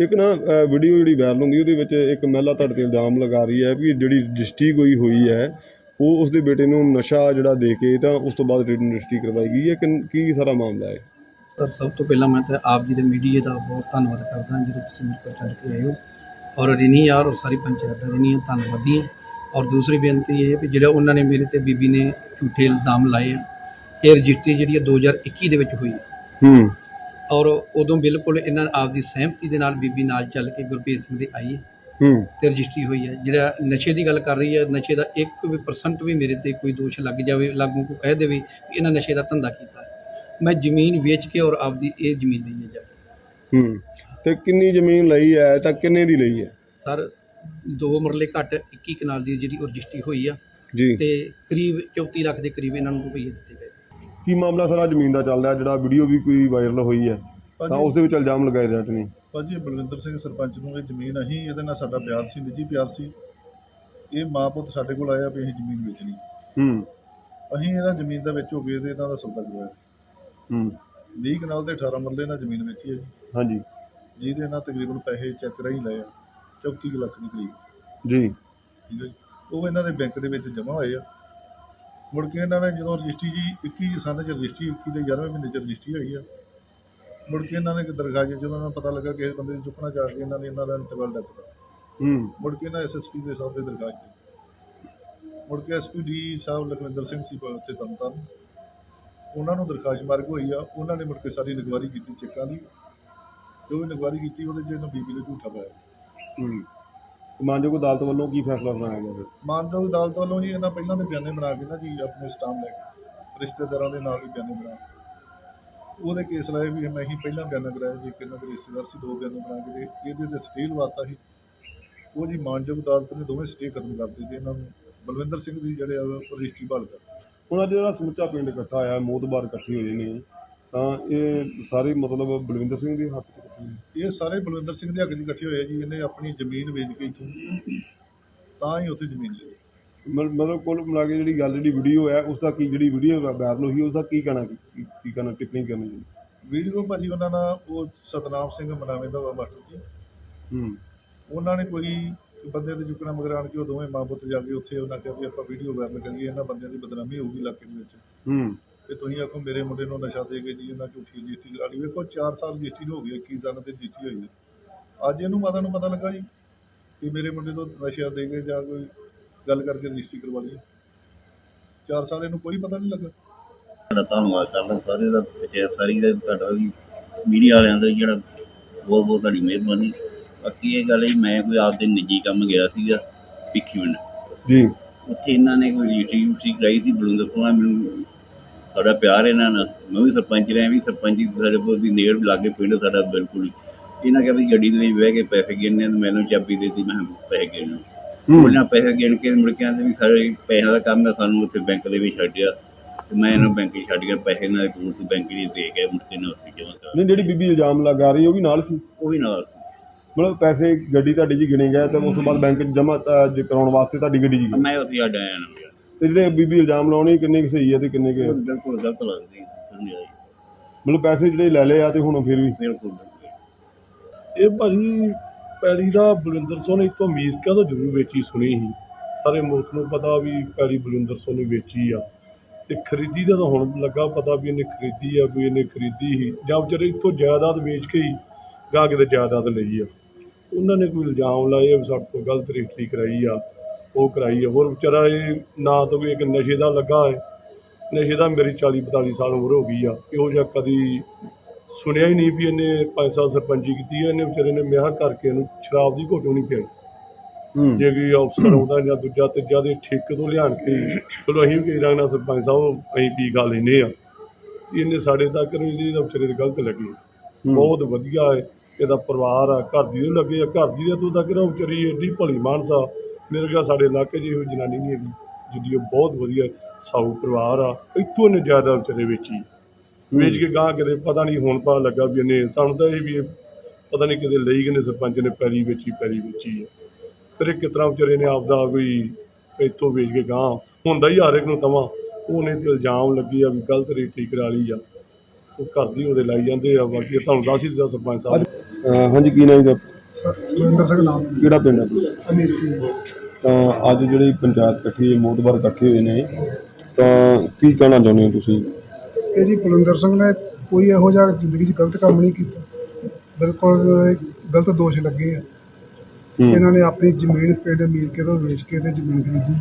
ਇੱਕ ਨਾ ਵੀਡੀਓ ਜਿਹੜੀ ਵਾਇਰਲ ਹੁੰਦੀ ਉਹਦੇ ਵਿੱਚ ਇੱਕ ਮਹਿਲਾ ਤੁਹਾਡੇ ਤੇ ਇਲਜ਼ਾਮ ਲਗਾ ਰਹੀ ਹੈ ਵੀ ਜਿਹੜੀ ਰਜਿਸਟਰੀ ਕੋਈ ਹੋਈ ਹੈ ਉਹ ਉਸਦੇ ਬੇਟੇ ਨੂੰ ਨਸ਼ਾ ਜਿਹੜਾ ਦੇ ਕੇ ਤਾਂ ਉਸ ਤੋਂ ਬਾਅਦ ਰਜਿਸਟਰੀ ਕਰਵਾਈ ਗਈ ਹੈ। ਕਿੰਨ- ਕੀ ਸਾਰਾ ਮਾਮਲਾ ਹੈ? ਸਰ ਸਭ ਤੋਂ ਪਹਿਲਾਂ ਮੈਂ ਤਾਂ ਆਪ ਜੀ ਦੇ ਮੀਡੀਆ ਦਾ ਬਹੁਤ ਧੰਨਵਾਦ ਕਰਦਾ ਜਿਹੜੇ ਤੁਸੀਂ ਮੇਰੇ ਕੋਲ ਛੱਡ ਕੇ ਆਏ ਹੋ। ਔਰ ਰਿਨੀ ਯਾਰ ਔਰ ਸਾਰੀ ਪੰਚਾਇਤ ਦਾ ਰਿਨੀ ਧੰਨਵਾਦੀ ਹਾਂ। ਔਰ ਦੂਸਰੀ ਬੇਨਤੀ ਇਹ ਹੈ ਕਿ ਜਿਹੜਾ ਉਹਨਾਂ ਨੇ ਮੇਰੇ ਤੇ ਬੀਬੀ ਨੇ ਝੂਠੇ ਇਲਜ਼ਾਮ ਲਾਏ ਆ ਇਹ ਰਜਿਸਟਰੀ ਜਿਹੜੀ ਹੈ 2021 ਦੇ ਵਿੱਚ ਹੋਈ। ਹੂੰ। ਔਰ ਉਦੋਂ ਬਿਲਕੁਲ ਇਹਨਾਂ ਆਪ ਦੀ ਸਹਿਮਤੀ ਦੇ ਨਾਲ ਬੀਬੀ ਨਾਲ ਚੱਲ ਕੇ ਗੁਰਪ੍ਰੀਤ ਸਿੰਘ ਦੇ ਆਈ ਹੈ ਹੂੰ। ਤੇ ਰਜਿਸਟਰੀ ਹੋਈ ਹੈ। ਜਿਹੜਾ ਨਸ਼ੇ ਦੀ ਗੱਲ ਕਰ ਰਹੀ ਹੈ ਨਸ਼ੇ ਦਾ ਇੱਕ ਵੀ ਪਰਸੈਂਟ ਵੀ ਮੇਰੇ ਤੇ ਕੋਈ ਦੋਸ਼ ਲੱਗ ਜਾਵੇ ਲਾਗੂ ਕੋ ਕਹਿ ਦੇਵੇ ਕਿ ਇਹਨਾਂ ਨਸ਼ੇ ਦਾ ਧੰਦਾ ਕੀਤਾ ਮੈਂ ਜ਼ਮੀਨ ਵੇਚ ਕੇ ਔਰ ਆਪਦੀ ਇਹ ਜ਼ਮੀਨ ਲਈ ਹੈ ਜਾ ਹੂੰ। ਤੇ ਕਿੰਨੀ ਜ਼ਮੀਨ ਲਈ ਹੈ? ਤਾਂ ਕਿੰਨੇ ਦੀ ਲਈ ਹੈ? ਸਰ ਦੋ ਮਰਲੇ ਘੱਟ 21 ਕਨਾਲ ਦੀ ਜਿਹੜੀ ਰਜਿਸਟਰੀ ਹੋਈ ਆ। ਜੀ। ਤੇ ਕਰੀਬ 34 ਲੱਖ ਦੇ ਕਰੀਬ ਇਹਨਾਂ ਨੂੰ ਰੁਪਈਏ ਦਿੱਤੇ ਗਏ। ਕੀ ਮਾਮਲਾ ਸਾਰਾ ਜ਼ਮੀਨ ਦਾ ਚੱਲ ਰਿਹਾ ਜਿਹੜਾ ਵੀਡੀਓ ਵੀ ਕੋਈ ਵਾਇਰਲ ਹੋਈ ਹੈ ਤਾਂ ਉਸ ਦੇ ਵਿੱਚ ਇਲਜ਼ਾਮ ਲਗਾਏ ਰਹੇ ਨੇ ਭਾਜੀ ਬਲਵਿੰਦਰ ਸਿੰਘ ਸਰਪੰਚ ਨੂੰ ਇਹ ਜ਼ਮੀਨ ਅਸੀਂ ਇਹਦੇ ਨਾਲ ਸਾਡਾ ਪਿਆਰ ਸੀ ਨਿੱਜੀ ਪਿਆਰ ਸੀ। ਇਹ ਮਾਂ ਪੁੱਤ ਸਾਡੇ ਕੋਲ ਆਇਆ ਵੀ ਅਸੀਂ ਜ਼ਮੀਨ ਵੇਚਣੀ। ਹੂੰ। ਅਸੀਂ ਇਹਦਾ ਜ਼ਮੀਨ ਦਾ ਵਿੱਚ ਹੋ ਗਏ ਤੇ ਇਹਨਾਂ ਦਾ ਸੌਦਾ ਕਰਵਾਇਆ। ਹੂੰ। 20 ਕਨਾਲ ਤੇ 18 ਮਰਲੇ ਨਾਲ ਜ਼ਮੀਨ ਵੇਚੀ ਹੈ ਜੀ। ਹਾਂਜੀ। ਜਿਹਦੇ ਨਾਲ ਤਕਰੀਬਨ ਪੈਸੇ ਚੈੱਕ ਰਾਹੀਂ ਲਏ ਆ 34 ਕੁ ਲੱਖ ਦੇ ਕਰੀਬ। ਜੀ। ਠੀਕ ਹੈ ਜੀ। ਉਹ ਇਹਨਾਂ ਦੇ ਬੈਂਕ ਦੇ ਵਿੱਚ ਜਮ੍ਹਾਂ ਹੋਏ ਆ। ਮੁੜ ਕੇ ਇਹਨਾਂ ਨੇ ਜਦੋਂ ਰਜਿਸਟਰੀ ਜੀ 21 ਸੰਨ ਚ ਰਜਿਸਟਰੀ 21 ਦੇ 11ਵੇਂ ਮਹੀਨੇ ਚ ਰਜਿਸਟਰੀ ਹੋਈ ਆ ਮੁੜ ਕੇ ਇਹਨਾਂ ਨੇ ਇੱਕ ਦਰਖਾਸਤ ਜਦੋਂ ਇਹਨਾਂ ਨੂੰ ਪਤਾ ਲੱਗਾ ਕਿ ਇਹ ਬੰਦੇ ਨੂੰ ਚੁੱਕਣਾ ਜਾ ਕੇ ਇਹਨਾਂ ਨੇ ਇਹਨਾਂ ਦਾ ਇੰਤਕਾਲ ਡੱਕਦਾ ਹੂੰ। ਮੁੜ ਕੇ ਨਾ ਐਸਐਸਪੀ ਦੇ ਸਾਹਿਬ ਦੇ ਦਰਖਾਸਤ ਦਿੱਤੀ। ਮੁੜ ਕੇ ਐਸਪੀ ਡੀ ਸਾਹਿਬ ਲਖਵਿੰਦਰ ਸਿੰਘ ਸੀ ਉੱਥੇ ਤਰਨਤਾਰਨ ਉਹਨਾਂ ਨੂੰ ਦਰਖਾਸਤ ਮਾਰਗ ਹੋਈ ਆ ਉਹਨਾਂ ਨੇ ਮੁੜ ਕੇ ਸਾਰੀ ਨਿਗਵਾਰੀ ਕੀਤੀ ਚੈੱਕਾਂ ਦੀ। ਜੋ ਵੀ ਨਿਗਵਾਰੀ ਕੀਤੀ ਉਹਦੇ 'ਚ ਇਹਨਾਂ ਬੀਬੀ ਨੇ ਝੂਠਾ ਪਾਇਆ। ਹੂੰ। ਮਾਨਯੋਗ ਅਦਾਲਤ ਵੱਲੋਂ ਕੀ ਫੈਸਲਾ ਸੁਣਾਇਆ ਗਿਆ ਫਿਰ? ਮਾਨਯੋਗ ਅਦਾਲਤ ਵੱਲੋਂ ਜੀ ਇਹਨਾਂ ਪਹਿਲਾਂ ਦੇ ਬਿਆਨੇ ਬਣਾ ਕੇ ਨਾ ਜੀ ਆਪਣੇ ਸਟਾਮ ਲੈ ਕੇ ਰਿਸ਼ਤੇਦਾਰਾਂ ਦੇ ਨਾਲ ਵੀ ਬਿਆਨੇ ਬਣਾ ਕੇ ਉਹਦੇ ਕੇਸ ਲਾਏ ਵੀ ਮੈਂ ਹੀ ਪਹਿਲਾਂ ਬਿਆਨ ਕਰਾਇਆ ਜੀ ਕਿ ਇਹਨਾਂ ਦੇ ਰਿਸ਼ਤੇਦਾਰ ਸੀ ਦੋ ਬਿਆਨੇ ਬਣਾ ਕੇ ਤੇ ਇਹਦੇ ਤੇ ਸਟੇ ਲਵਾਤਾ ਸੀ। ਉਹ ਜੀ ਮਾਨਯੋਗ ਅਦਾਲਤ ਨੇ ਦੋਵੇਂ ਸਟੇ ਖਤਮ ਕਰ ਦਿੱਤੇ ਇਹਨਾਂ ਨੂੰ ਬਲਵਿੰਦਰ ਸਿੰਘ ਦੀ ਜਿਹੜੇ ਆ ਰਜਿਸਟਰੀ ਬਹਾਲ ਕਰ ਹੁਣ ਅੱਜ ਜਿਹੜਾ ਸਮੁੱਚਾ ਪਿੰਡ ਇਕੱਠਾ ਹੋਇਆ ਮੋਤਬਾਰ ਇਕੱਠੇ ਹੋਏ ਨੇ ਤਾਂ ਇਹ ਸਾਰੇ ਮਤਲਬ ਬਲਵਿੰਦਰ ਸਿੰਘ ਦੇ ਹੱਕ 'ਚ ਇਕੱਠੇ ਇਹ ਸਾਰੇ ਬਲਵਿੰਦਰ ਸਿੰਘ ਦੇ ਹੱਕ 'ਚ ਇਕੱਠੇ ਹੋਏ ਆ ਜੀ ਇਹਨੇ ਆਪਣੀ ਜ਼ਮੀਨ ਵੇਚ ਕੇ ਇੱਥੋਂ ਤਾਂ ਹੀ ਉੱਥੇ ਜ਼ਮੀਨ ਲਈ। ਮਤਲਬ ਮਤਲਬ ਕੁੱਲ ਮਿਲਾ ਕੇ ਜਿਹੜੀ ਗੱਲ ਜਿਹੜੀ ਵੀਡੀਓ ਹੈ ਉਸ ਦਾ ਕੀ ਜਿਹੜੀ ਵੀਡੀਓ ਵਾਇਰਲ ਹੋਈ ਉਸ ਦਾ ਕੀ ਕਹਿਣਾ ਕੀ ਕੀ- ਕੀ ਕਹਿਣਾ ਟਿੱਪਣੀ ਕਰਨੀ ਜੀ? ਵੀਡੀਓ ਭਾਜੀ ਉਹਨਾਂ ਨਾਲ ਉਹ ਸਤਨਾਮ ਸਿੰਘ ਮਨਾਵੇਂ ਦਾ ਵਾ ਮਾਸਟਰ ਜੀ। ਹੂੰ। ਉਹਨਾਂ ਨੇ ਕੋਈ ਬੰਦੇ ਦੇ ਚੁੱਕਣਾ ਮਗਰ ਆਣ ਕੇ ਉਹ ਦੋਵੇਂ ਮਾਂ ਪੁੱਤ ਜਾ ਕੇ ਉੱਥੇ ਉਹਨਾਂ ਕਿਹਾ ਵੀ ਆਪਾਂ ਵੀਡੀਓ ਵਾਇਰਲ ਕਰੀਏ ਇਹਨਾਂ ਬੰਦਿਆਂ ਦੀ ਬਦਨਾਮੀ ਹੋਊਗੀ ਇਲਾਕੇ ਦੇ ਵਿੱਚ। ਹੂੰ। ਤੇ ਤੁਸੀਂ ਆਖੋ ਮੇਰੇ ਮੁੰਡੇ ਨੂੰ ਨਸ਼ਾ ਦੇ ਕੇ ਜੀ ਇਹਨਾਂ ਝੂਠੀ ਰਜਿਸਟਰੀ ਕਰਾ ਲਈ। ਵੇਖੋ 4 ਸਾਲ ਰਜਿਸਟਰੀ ਹੋ ਗਈ 21 ਸਾਲ ਤੇ ਰਜਿਸਟਰੀ ਹੋਈ ਹੈ। ਅੱਜ ਇਹਨੂੰ ਮਾਤਾ ਨੂੰ ਪਤਾ ਲੱਗਾ ਜੀ ਕਿ ਮੇਰੇ ਮੁੰਡੇ ਤੋਂ ਨਸ਼ਾ ਦੇ ਕੇ ਜਾਂ ਕੋਈ ਗੱਲ ਕਰਕੇ ਰਜਿਸਟਰੀ ਕਰਵਾ ਲਈ 4 ਸਾਲ ਇਹਨੂੰ ਕੋਈ ਪਤਾ ਨਹੀਂ ਲੱਗਾ। ਤੁਹਾਡਾ ਧੰਨਵਾਦ ਕਰਦਾ ਸਾਰੇ ਦਾ ਤੇ ਸਾਰੀ ਦਾ ਤੁਹਾਡਾ ਵੀ ਮੀਡੀਆ ਵਾਲਿਆਂ ਦਾ ਵੀ ਜਿਹੜਾ ਬਹੁਤ ਬਹੁਤ ਤੁਹਾਡੀ ਮਿਹਰਬਾਨੀ। ਬਾਕੀ ਇਹ ਗੱਲ ਹੈ ਮੈਂ ਕੋਈ ਆਪਦੇ ਨਿੱਜੀ ਕੰਮ ਗਿਆ ਸੀਗਾ ਭਿੱਖੀ ਪਿੰਡ। ਜੀ। ਉੱਥੇ ਇਹਨਾਂ ਨੇ ਕੋਈ ਰਜਿਸਟਰੀ ਕਰਾਈ ਸੀ ਬਲੁੰਦਰ ਸਿੰਘ ਨਾਲ ਮੈਨੂੰ ਸਾਡਾ ਪਿਆਰ ਇਹਨਾਂ ਨਾਲ। ਮੈਂ ਵੀ ਸਰਪੰਚ ਰਿਹਾ ਵੀ ਸਰਪੰਚੀ ਸਾਡੇ ਕੋਲ ਦੀ ਨੇੜ ਲਾਗੇ ਪਿੰਡ ਸਾਡਾ ਬਿਲਕੁਲ। ਇਹਨਾਂ ਕਿਹਾ ਵੀ ਗੱਡੀ ਦੇ ਵਿੱਚ ਬਹਿ ਕੇ ਪੈਸੇ ਗਿਣਨੇ ਤੇ ਮੈਨੂੰ ਚਾਬੀ ਦੇ ਦਿੱਤੀ ਮੈਂ ਪੈਸੇ ਗਿਣ। ਉਹਨਾਂ ਪੈਸੇ ਗਿਣ ਕੇ ਮੁੜ ਕੇ ਆਂਦੇ ਵੀ ਸਾਰੇ ਪੈਸਿਆਂ ਦਾ ਕੰਮ ਹੈ ਸਾਨੂੰ ਉੱਥੇ ਬੈਂਕ ਦੇ ਵਿੱਚ ਛੱਡਿਆ। ਤੇ ਮੈਂ ਇਹਨੂੰ ਬੈਂਕ 'ਚ ਛੱਡ ਕੇ ਪੈਸੇ ਨਾਲ ਕੋਲ ਸੀ ਬੈਂਕ 'ਚ ਦੇ ਕੇ ਮੁੜ ਕੇ ਨਾ ਉੱਥੇ ਜਮ੍ਹਾਂ ਕਰ ਨਹੀਂ ਜਿਹੜੀ ਬੀਬੀ ਇਲਜ਼ਾਮ ਲਗਾ ਰਹੀ ਉਹ ਵੀ ਨਾਲ ਸੀ? ਉਹ ਵੀ ਨਾਲ ਸੀ। ਮਤਲਬ ਪੈਸੇ ਗੱਡੀ ਤੁਹਾਡੀ ਜੀ ਗਿਣੇ ਗਏ ਤੇ ਉਸ ਤੋਂ ਬਾਅਦ ਬੈਂਕ 'ਚ ਜਮ੍ਹਾਂ ਕਰਾਉਣ ਵਾਸਤੇ ਤੁਹਾਡੀ ਗੱਡੀ ਜੀ ਮੈਂ ਉੱਥੇ ਛੱਡ ਆਇਆ ਨਾ। ਤੇ ਜਿਹੜੇ ਬੀਬੀ ਇਲਜ਼ਾਮ ਲਾਉਣੀ ਕਿੰਨੇ ਕੁ ਸਹੀ ਹੈ ਤੇ ਕਿੰਨੇ ਕੁ ਬਿਲਕੁਲ ਗਲਤ ਲੱਗਦੀ ਸਮਝ ਆਈ। ਮਤਲਬ ਪੈਸੇ ਜਿਹੜੇ ਲੈ ਲਏ ਆ ਤੇ ਹੁਣ ਫਿਰ ਵੀ? ਬਿਲਕੁਲ। ਇਹ ਭਾਜੀ ਪੈਲੀ ਦਾ ਬਲਵਿੰਦਰ ਸਿੰਘ ਨੇ ਇੱਥੋਂ ਅਮਰੀਕਾ ਤੋਂ ਜ਼ਰੂਰ ਵੇਚੀ ਸੁਣੀ ਸੀ। ਸਾਰੇ ਮੁਲਕ ਨੂੰ ਪਤਾ ਵੀ ਪੈਲੀ ਬਲਵਿੰਦਰ ਸਿੰਘ ਨੇ ਵੇਚੀ ਆ। ਤੇ ਖਰੀਦੀ ਦਾ ਤਾਂ ਹੁਣ ਲੱਗਾ ਪਤਾ ਵੀ ਇਹਨੇ ਖਰੀਦੀ ਆ ਕੋਈ ਇਹਨੇ ਖਰੀਦੀ ਸੀ। ਜਾਂ ਵਿਚਾਰੇ ਇੱਥੋਂ ਜਾਇਦਾਦ ਵੇਚ ਕੇ ਹੀ ਗਾਹ ਕਿਤੇ ਜਾਇਦਾਦ ਲਈ ਆ। ਉਹਨਾਂ ਨੇ ਕੋਈ ਇਲਜ਼ਾਮ ਲਾਏ ਆ ਵੀ ਸਾਡੇ ਕੋਲ ਗਲਤ ਰਜਿਸਟਰੀ ਕਰਾਈ ਆ। ਉਹ ਕਰਾਈ ਆ ਹੋਰ ਵਿਚਾਰਾ ਇਹ ਨਾ ਤਾਂ ਕੋਈ ਇੱਕ ਨਸ਼ੇ ਦਾ ਲੱਗਾ ਹੈ। ਨਸ਼ੇ ਦਾ ਮੇਰੀ 40 42 ਸਾਲ ਉਮਰ ਹੋ ਗਈ ਆ। ਇਹੋ ਜਿਹਾ ਕਦੀ ਸੁਣਿਆ ਹੀ ਨਹੀਂ ਵੀ ਇਹਨੇ ਪੰਜ ਸਾਲ ਸਰਪੰਚੀ ਕੀਤੀ ਹੈ। ਇਹਨੇ ਵਿਚਾਰੇ ਨੇ ਵਿਆਹ ਕਰਕੇ ਇਹਨੂੰ ਸ਼ਰਾਬ ਦੀ ਘੋਟੋ ਨਹੀਂ ਪਿਆਈ ਹੂੰ। ਜੇ ਕੋਈ ਅਫਸਰ ਆਉਂਦਾ ਜਾਂ ਦੂਜਾ ਤੀਜਾ ਦੇ ਠੇਕੇ ਤੋਂ ਲਿਆਣ ਕੇ ਚਲੋ ਅਸੀਂ ਵੀ ਕਹੀ ਰੰਗਨਾ ਸਰਪੰਚ ਸਾਹਿਬ ਅਸੀਂ ਪੀ ਗਾ ਲੈਨੇ ਆ। ਇਹਨੇ ਸਾਡੇ ਤੱਕ ਨੂੰ ਇਹਦੀ ਵਿਚਾਰੇ ਦੀ ਗਲਤ ਲੱਗੀ। ਬਹੁਤ ਵਧੀਆ ਹੈ। ਇਹਦਾ ਪਰਿਵਾਰ ਆ ਘਰ ਦੀ ਲੱਗੇ ਆ। ਘਰ ਦੀ ਦਾ ਤੂੰ ਤੱਕ ਨਾ ਵਿਚਾਰੀ ਏਡੀ ਭਲੀ ਮਾਨਸਾ ਮੇਰੇ ਖਿਆਲ ਸਾਡੇ ਇਲਾਕੇ 'ਚ ਇਹੋ ਜਨਾਨੀ ਨਹੀਂ ਹੈਗੀ ਜਿਹਦੀ ਉਹ ਬਹੁਤ ਵਧੀਆ ਸਾਊ ਪਰਿਵਾਰ ਆ ਇੱਥੋਂ ਨੇ ਜ਼ਿਆਦਾ ਵਿਚਾਰੇ ਵੇਚੀ। ਵੇਚ ਕੇ ਗਾਂ ਕਿਤੇ ਪਤਾ ਨਹੀਂ ਹੁਣ ਪਤਾ ਲੱਗਾ ਵੀ ਇਹਨੇ ਸਾਨੂੰ ਤਾਂ ਇਹ ਵੀ ਇਹ ਪਤਾ ਨਹੀਂ ਕਿਤੇ ਲਈ ਕਿਨੇ ਸਰਪੰਚ ਨੇ ਪੈਰੀ ਵੇਚੀ ਪੈਰੀ ਵੇਚੀ ਹੈ ਫਿਰ ਇਹ ਕਿਤਨਾ ਵਿਚਾਰੇ ਨੇ ਆਪਦਾ ਕੋਈ ਇੱਥੋਂ ਵੇਚ ਕੇ ਗਾਂ ਹੁੰਦਾ ਹੀ ਹਰ ਇੱਕ ਨੂੰ ਤਵਾਂ ਉਹਨੇ ਤੇ ਇਲਜ਼ਾਮ ਲੱਗੀ ਆ ਵੀ ਗਲਤ ਰੇਟੀ ਕਰਾ ਲਈ ਆ। ਉਹ ਘਰ ਦੀ ਉਹਦੇ ਲਾਈ ਜਾਂਦੇ ਆ ਬਾਕੀ ਤੁਹਾਨੂੰ ਦੱਸ ਹੀ ਦਿੱਤਾ ਸਰਪੰਚ ਸਾਹਿਬ ਹਾਂਜੀ ਕੀ ਨਾਮ ਜੀ ਸੁਰਿੰਦਰ ਸਿੰਘ ਨਾਮ। ਕਿਹੜਾ ਪਿੰਡ ਹੈ? ਅਮਰੀਕੀ ਤਾਂ ਅੱਜ ਜਿਹੜੀ ਪੰਚਾਇਤ ਇਕੱਠੀ ਮੋਤਬਰ ਇਕੱਠੇ ਹੋਏ ਨੇ ਤਾਂ ਕੀ ਕਹਿਣਾ ਚਾਹੁੰਦੇ ਹੋ ਤੁਸੀਂ? ਇਹ ਜੀ ਕੁਲਵਿੰਦਰ ਸਿੰਘ ਨੇ ਕੋਈ ਇਹੋ ਜਿਹਾ ਜ਼ਿੰਦਗੀ 'ਚ ਗਲਤ ਕੰਮ ਨਹੀਂ ਕੀਤਾ। ਬਿਲਕੁਲ ਗਲਤ ਦੋਸ਼ ਲੱਗੇ ਆ। ਇਹਨਾਂ ਨੇ ਆਪਣੀ ਜ਼ਮੀਨ ਪਿੰਡ ਮੀਰਕੇ ਤੋਂ ਵੇਚ ਕੇ ਤੇ ਜ਼ਮੀਨ ਖਰੀਦੀ।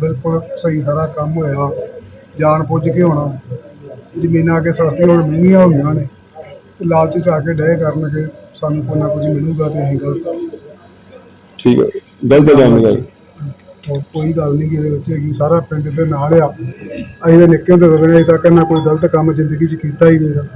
ਬਿਲਕੁਲ ਸਹੀ ਸਾਰਾ ਕੰਮ ਹੋਇਆ। ਜਾਣ ਬੁੱਝ ਕੇ ਹੋਣਾ। ਜ਼ਮੀਨਾਂ ਅੱਗੇ ਸਸਤੀਆਂ ਹੁਣ ਮਹਿੰਗੀਆਂ ਹੋ ਗਈਆਂ ਨੇ ਲਾਲਚ 'ਚ ਆ ਕੇ ਡਏ ਕਰਨਗੇ। ਸਾਨੂੰ ਕੋਈ ਨਾ ਕੁਝ ਮਿਲੂਗਾ ਤੇ ਅਸੀਂ ਗਲਤ ਠੀਕ ਹੈ। ਗਲਤ ਇਲਜ਼ਾਮ ਲਗਾਏ ਹੋਰ ਕੋਈ ਗੱਲ ਨਹੀਂ ਇਹਦੇ ਵਿੱਚ ਹੈਗੀ। ਸਾਰਾ ਪਿੰਡ ਦੇ ਨਾਲ ਆ। ਅਸੀਂ ਤਾਂ ਨਿੱਕੇ ਹੁੰਦੇ ਤੋਂ ਅਜੇ ਤੱਕ ਨਾ ਕੋਈ ਗਲਤ ਕੰਮ ਜ਼ਿੰਦਗੀ 'ਚ ਕੀਤਾ ਹੀ ਨਹੀਂ ਗਾ